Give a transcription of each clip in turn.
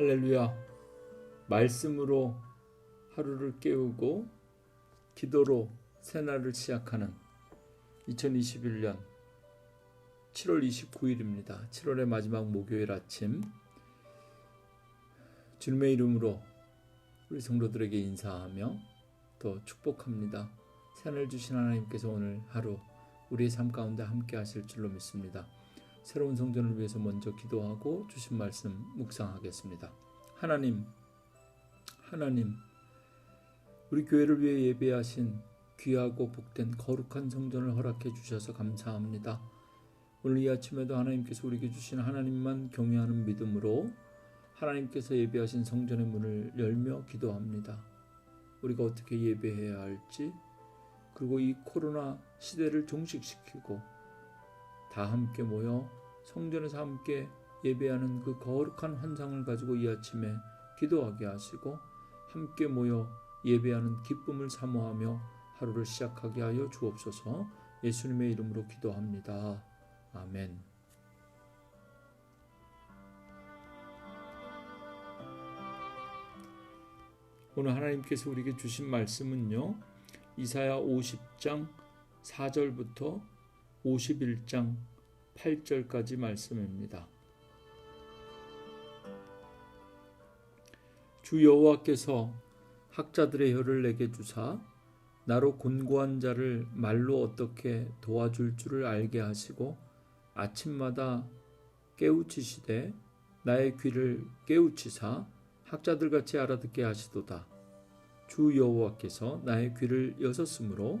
할렐루야. 말씀으로 하루를 깨우고 기도로 새날을 시작하는 2021년 7월 29일입니다. 7월의 마지막 목요일 아침 주님의 이름으로 우리 성도들에게 인사하며 또 축복합니다. 새날 주신 하나님께서 오늘 하루 우리의 삶 가운데 함께 하실 줄로 믿습니다. 새로운 성전을 위해서 먼저 기도하고 주신 말씀 묵상하겠습니다. 하나님, 하나님, 우리 교회를 위해 예배하신 귀하고 복된 거룩한 성전을 허락해 주셔서 감사합니다. 오늘 이 아침에도 하나님께서 우리에게 주신 하나님만 경외하는 믿음으로 하나님께서 예배하신 성전의 문을 열며 기도합니다. 우리가 어떻게 예배해야 할지, 그리고 이 코로나 시대를 종식시키고 다 함께 모여 성전에서 함께 예배하는 그 거룩한 환상을 가지고 이 아침에 기도하게 하시고 함께 모여 예배하는 기쁨을 사모하며 하루를 시작하게 하여 주옵소서 예수님의 이름으로 기도합니다. 아멘. 오늘 하나님께서 우리에게 주신 말씀은요. 이사야 50장 4절부터 51장 8절까지 말씀입니다. 주 여호와께서 학자들의 혀를 내게 주사 나로 곤고한 자를 말로 어떻게 도와줄 줄을 알게 하시고 아침마다 깨우치시되 나의 귀를 깨우치사 학자들 같이 알아듣게 하시도다. 주 여호와께서 나의 귀를 여섰으므로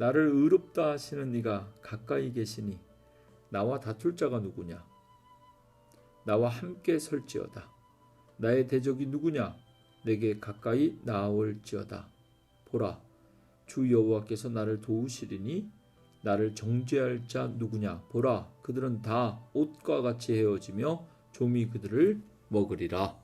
나를 의롭다 하시는 네가 가까이 계시니 나와 다툴 자가 누구냐? 나와 함께 설지어다. 나의 대적이 누구냐? 내게 가까이 나아올지어다. 보라, 주 여호와께서 나를 도우시리니 나를 정죄할 자 누구냐? 보라, 그들은 다 옷과 같이 헤어지며 좀이 그들을 먹으리라.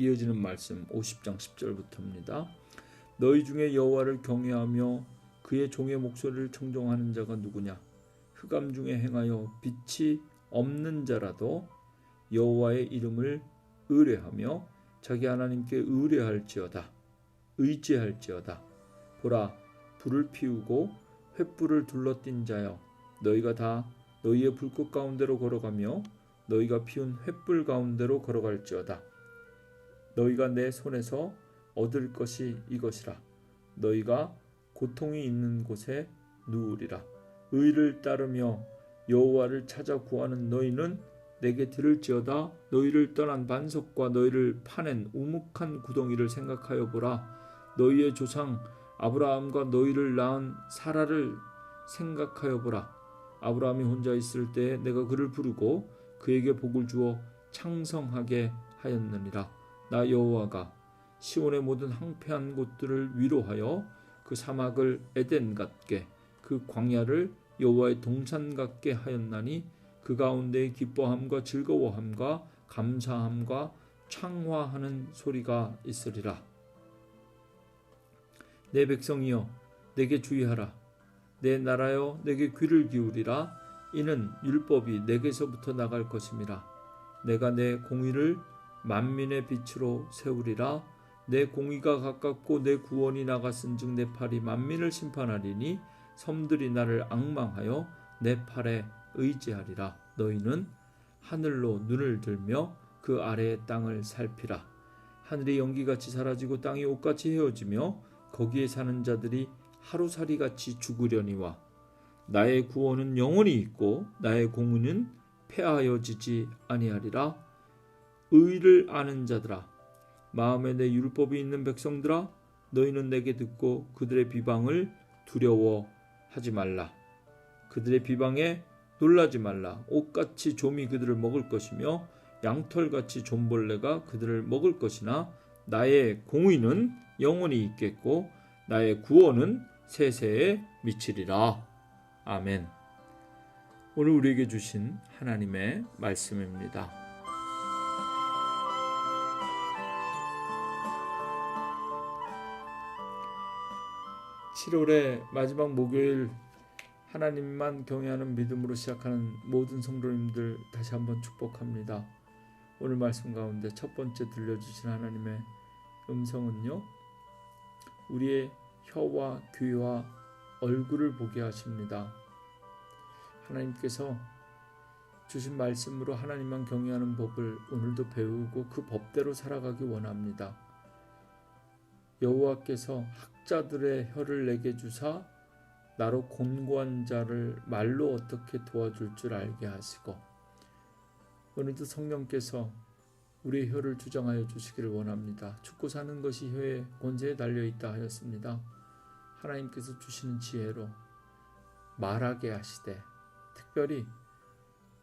이어지는 말씀 50장 10절부터입니다. 너희 중에 여호와를 경외하며 그의 종의 목소리를 청종하는 자가 누구냐? 흑암 중에 행하여 빛이 없는 자라도 여호와의 이름을 의뢰하며 자기 하나님께 의뢰할지어다. 의지할지어다. 보라 불을 피우고 횃불을 둘러띈 자여 너희가 다 너희의 불꽃 가운데로 걸어가며 너희가 피운 횃불 가운데로 걸어갈지어다. 너희가 내 손에서 얻을 것이 이것이라. 너희가 고통이 있는 곳에 누우리라. 의를 따르며 여호와를 찾아 구하는 너희는 내게 들을지어다. 너희를 떠난 반석과 너희를 파낸 우묵한 구덩이를 생각하여 보라. 너희의 조상 아브라함과 너희를 낳은 사라를 생각하여 보라. 아브라함이 혼자 있을 때 내가 그를 부르고 그에게 복을 주어 창성하게 하였느니라. 나 여호와가 시온의 모든 황폐한 곳들을 위로하여 그 사막을 에덴 같게 그 광야를 여호와의 동산 같게 하였나니 그 가운데 기뻐함과 즐거워함과 감사함과 창화하는 소리가 있으리라. 내 백성이여 내게 주의하라. 내 나라여 내게 귀를 기울이라. 이는 율법이 내게서부터 나갈 것임이라. 내가 내 공의를 만민의 빛으로 세우리라. 내 공의가 가깝고 내 구원이 나갔은즉 내 팔이 만민을 심판하리니 섬들이 나를 악망하여 내 팔에 의지하리라. 너희는 하늘로 눈을 들며 그 아래의 땅을 살피라. 하늘이 연기같이 사라지고 땅이 옷같이 헤어지며 거기에 사는 자들이 하루살이 같이 죽으려니와 나의 구원은 영원히 있고 나의 공의는 폐하여지지 아니하리라 의를 아는 자들아 마음에 내 율법이 있는 백성들아 너희는 내게 듣고 그들의 비방을 두려워하지 말라 그들의 비방에 놀라지 말라. 옷같이 좀이 그들을 먹을 것이며 양털같이 좀벌레가 그들을 먹을 것이나 나의 공의는 영원히 있겠고 나의 구원은 세세에 미치리라. 아멘. 오늘 우리에게 주신 하나님의 말씀입니다. 7월의 마지막 목요일 하나님만 경외하는 믿음으로 시작하는 모든 성도님들 다시 한번 축복합니다. 오늘 말씀 가운데 첫 번째 들려주신 하나님의 음성은요. 우리의 혀와 귀와 얼굴을 보게 하십니다. 하나님께서 주신 말씀으로 하나님만 경외하는 법을 오늘도 배우고 그 법대로 살아가기 원합니다. 여호와께서 학자들의 혀를 내게 주사 나로 곤고한 자를 말로 어떻게 도와줄 줄 알게 하시고 오늘도 성령께서 우리의 혀를 주장하여 주시기를 원합니다. 죽고 사는 것이 혀의 권세에 달려 있다 하였습니다. 하나님께서 주시는 지혜로 말하게 하시되 특별히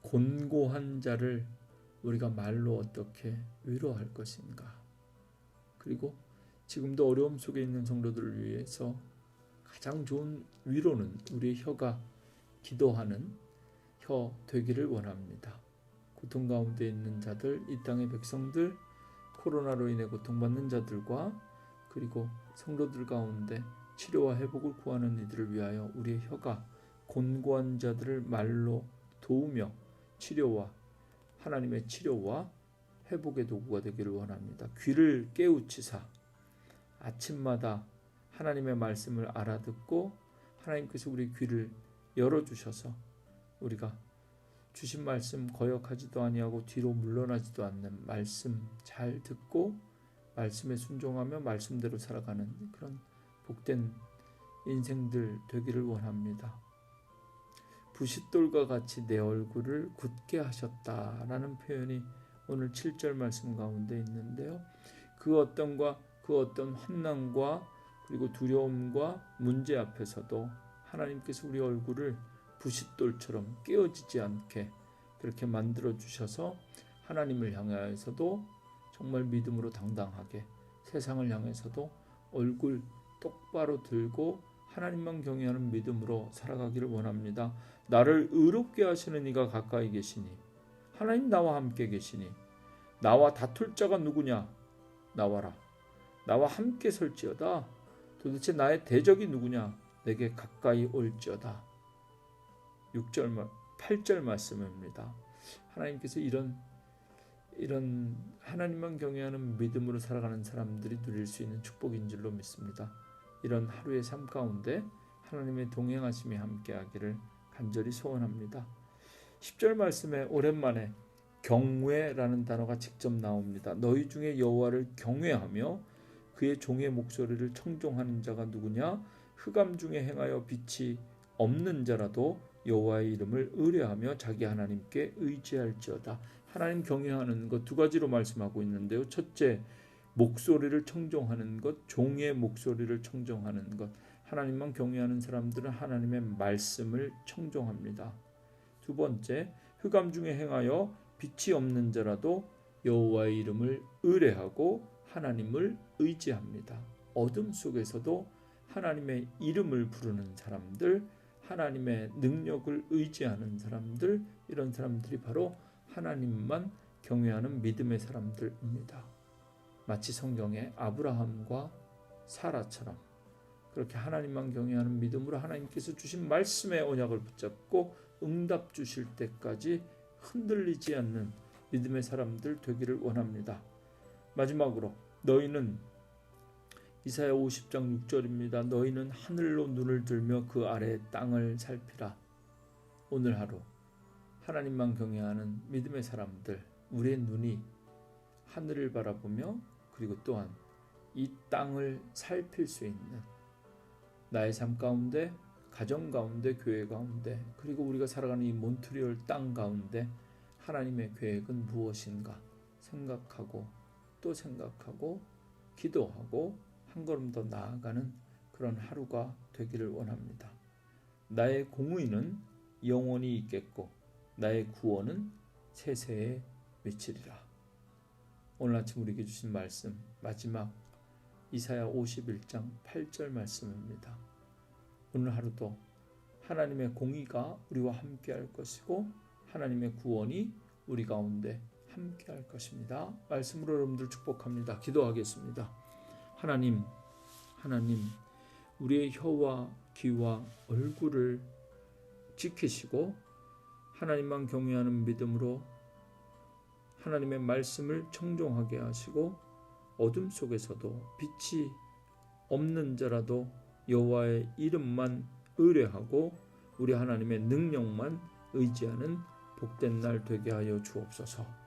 곤고한 자를 우리가 말로 어떻게 위로할 것인가. 그리고 지금도 어려움 속에 있는 성도들을 위해서 가장 좋은 위로는 우리의 혀가 기도하는 혀 되기를 원합니다. 고통 가운데 있는 자들, 이 땅의 백성들, 코로나로 인해 고통받는 자들과 그리고 성도들 가운데 치료와 회복을 구하는 이들을 위하여 우리의 혀가 곤고한 자들을 말로 도우며 치료와 하나님의 치료와 회복의 도구가 되기를 원합니다. 귀를 깨우치사 아침마다 하나님의 말씀을 알아듣고 하나님께서 우리 귀를 열어 주셔서 우리가 주신 말씀 거역하지도 아니하고 뒤로 물러나지도 않는 말씀 잘 듣고 말씀에 순종하며 말씀대로 살아가는 그런 복된 인생들 되기를 원합니다. 부싯돌과 같이 내 얼굴을 굳게 하셨다라는 표현이 오늘 7절 말씀 가운데 있는데요. 그 어떤과 그 어떤 환난과 그리고 두려움과 문제 앞에서도 하나님께서 우리 얼굴을 부싯돌처럼 깨어지지 않게 그렇게 만들어 주셔서 하나님을 향하여서도 정말 믿음으로 당당하게 세상을 향해서도 얼굴 똑바로 들고 하나님만 경외하는 믿음으로 살아가기를 원합니다. 나를 의롭게 하시는 이가 가까이 계시니 하나님 나와 함께 계시니 나와 다툴 자가 누구냐 나와라 나와 함께 설지어다. 도대체 나의 대적이 누구냐? 내게 가까이 올지어다. 6절 말 8절 말씀입니다. 하나님께서 이런 이런 하나님만 경외하는 믿음으로 살아가는 사람들이 누릴 수 있는 축복인 줄로 믿습니다. 이런 하루의 삶 가운데 하나님의 동행하심이 함께하기를 간절히 소원합니다. 10절 말씀에 오랜만에 경외라는 단어가 직접 나옵니다. 너희 중에 여호와를 경외하며 그의 종의 목소리를 청종하는 자가 누구냐? 흑암 중에 행하여 빛이 없는 자라도 여호와의 이름을 의뢰하며 자기 하나님께 의지할지어다. 하나님 경외하는 것 두 가지로 말씀하고 있는데요. 첫째, 목소리를 청종하는 것, 종의 목소리를 청종하는 것. 하나님만 경외하는 사람들은 하나님의 말씀을 청종합니다. 두 번째, 흑암 중에 행하여 빛이 없는 자라도 여호와의 이름을 의뢰하고 하나님을 의지합니다. 어둠 속에서도 하나님의 이름을 부르는 사람들, 하나님의 능력을 의지하는 사람들, 이런 사람들이 바로 하나님만 경외하는 믿음의 사람들입니다. 마치 성경의 아브라함과 사라처럼 그렇게 하나님만 경외하는 믿음으로 하나님께서 주신 말씀의 언약을 붙잡고 응답 주실 때까지 흔들리지 않는 믿음의 사람들 되기를 원합니다. 마지막으로 너희는 이사야 50장 6절입니다. 너희는 하늘로 눈을 들며 그 아래 땅을 살피라. 오늘 하루 하나님만 경외하는 믿음의 사람들 우리의 눈이 하늘을 바라보며 그리고 또한 이 땅을 살필 수 있는 나의 삶 가운데 가정 가운데 교회 가운데 그리고 우리가 살아가는 이 몬트리올 땅 가운데 하나님의 계획은 무엇인가 생각하고 또 생각하고 기도하고 한 걸음 더 나아가는 그런 하루가 되기를 원합니다. 나의 공의는 영원히 있겠고 나의 구원은 세세에 미치리라. 오늘 아침 우리에게 주신 말씀 마지막 이사야 51장 8절 말씀입니다. 오늘 하루도 하나님의 공의가 우리와 함께 할 것이고 하나님의 구원이 우리 가운데 함께 할 것입니다. 말씀으로 여러분들 축복합니다. 기도하겠습니다. 하나님, 하나님, 우리의 혀와 귀와 얼굴을 지키시고 하나님만 경외하는 믿음으로 하나님의 말씀을 청종하게 하시고 어둠 속에서도 빛이 없는 자라도 여호와의 이름만 의뢰하고 우리 하나님의 능력만 의지하는 복된 날 되게 하여 주옵소서.